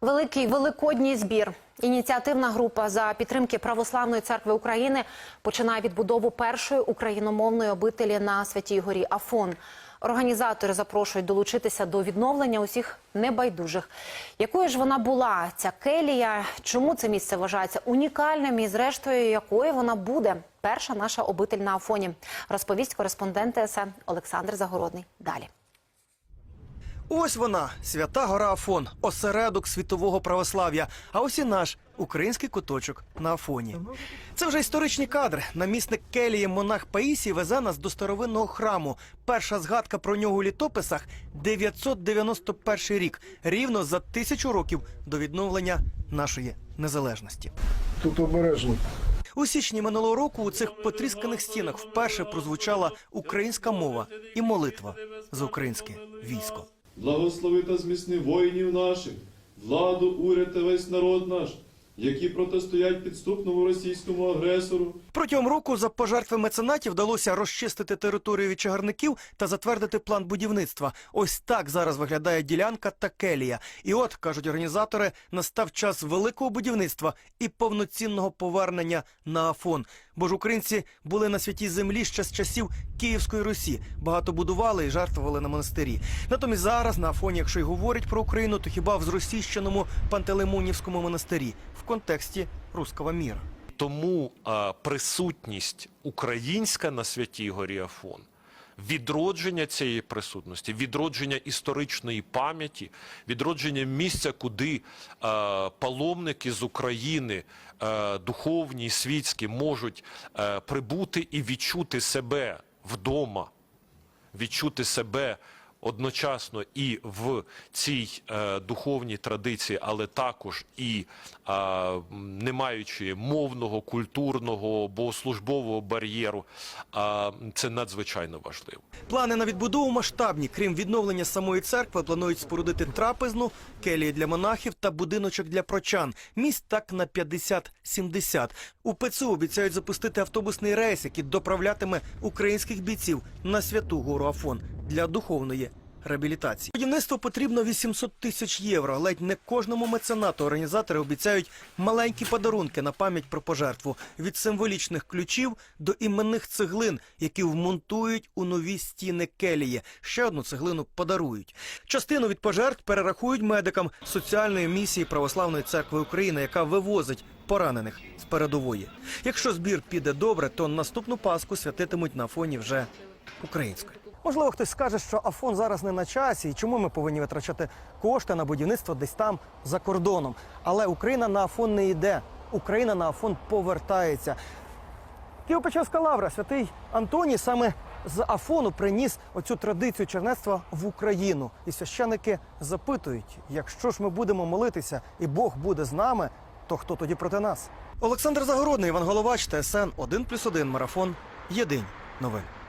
Великий великодній збір. Ініціативна група за підтримки Православної церкви України починає відбудову першої україномовної обителі на Святій Горі Афон. Організатори запрошують долучитися до відновлення усіх небайдужих. Якою ж вона була ця келія? Чому це місце вважається унікальним і, зрештою, якою вона буде? Перша наша обитель на Афоні, розповість кореспондент ТСН Олександр Загородний. Далі. Ось вона, свята гора Афон, осередок світового православ'я. А ось і наш український куточок на Афоні. Це вже історичні кадри. Намісник келії монах Паїсій везе нас до старовинного храму. Перша згадка про нього у літописах 991 рік, рівно за тисячу років до відновлення нашої незалежності. Тут обережно. У січні минулого року у цих потрісканих стінах вперше прозвучала українська мова і молитва за українське військо. Благослови та зміцни воїнів наших, владу, уряд та весь народ наш, які протистоять підступному російському агресору. Протягом року за пожертви меценатів вдалося розчистити територію від чагарників та затвердити план будівництва. Ось так зараз виглядає ділянка та келія. І от кажуть організатори, настав час великого будівництва і повноцінного повернення на Афон. Бо ж українці були на святій землі ще з часів Київської Русі. Багато будували і жертвували на монастирі. Натомість зараз на Афоні, якщо й говорять про Україну, то хіба в зросійщеному Пантелеймонівському монастирі контексті руського міра. Тому а, присутність українська на святій горі Афон, відродження цієї присутності, відродження історичної пам'яті, відродження місця, куди а, паломники з України, а, духовні, світські, можуть а, прибути і відчути себе вдома, відчути себе одночасно і в цій е, духовній традиції, але також і е, не маючи мовного, культурного, богослужбового бар'єру, е, це надзвичайно важливо. Плани на відбудову масштабні. Крім відновлення самої церкви, планують спорудити трапезну, келії для монахів та будиночок для прочан. Місць так на 50-70. У ПЦУ обіцяють запустити автобусний рейс, який доправлятиме українських бійців на святу гору Афон для духовної реабілітації. Будівництво потрібно 800 тисяч євро. Ледь не кожному меценату організатори обіцяють маленькі подарунки на пам'ять про пожертву від символічних ключів до іменних цеглин, які вмонтують у нові стіни келії. Ще одну цеглину подарують. Частину від пожертв перерахують медикам соціальної місії Православної церкви України, яка вивозить поранених з передової. Якщо збір піде добре, то наступну паску святитимуть на фоні вже української. Можливо, хтось скаже, що Афон зараз не на часі, і чому ми повинні витрачати кошти на будівництво десь там за кордоном. Але Україна на Афон не йде. Україна на Афон повертається. Києво-Печерська лавра, святий Антоній саме з Афону приніс оцю традицію чернецтва в Україну. І священики запитують: якщо ж ми будемо молитися, і Бог буде з нами, то хто тоді проти нас? Олександр Загородний, Іван Головач, ТСН 1+,1, Марафон. Єдині новини.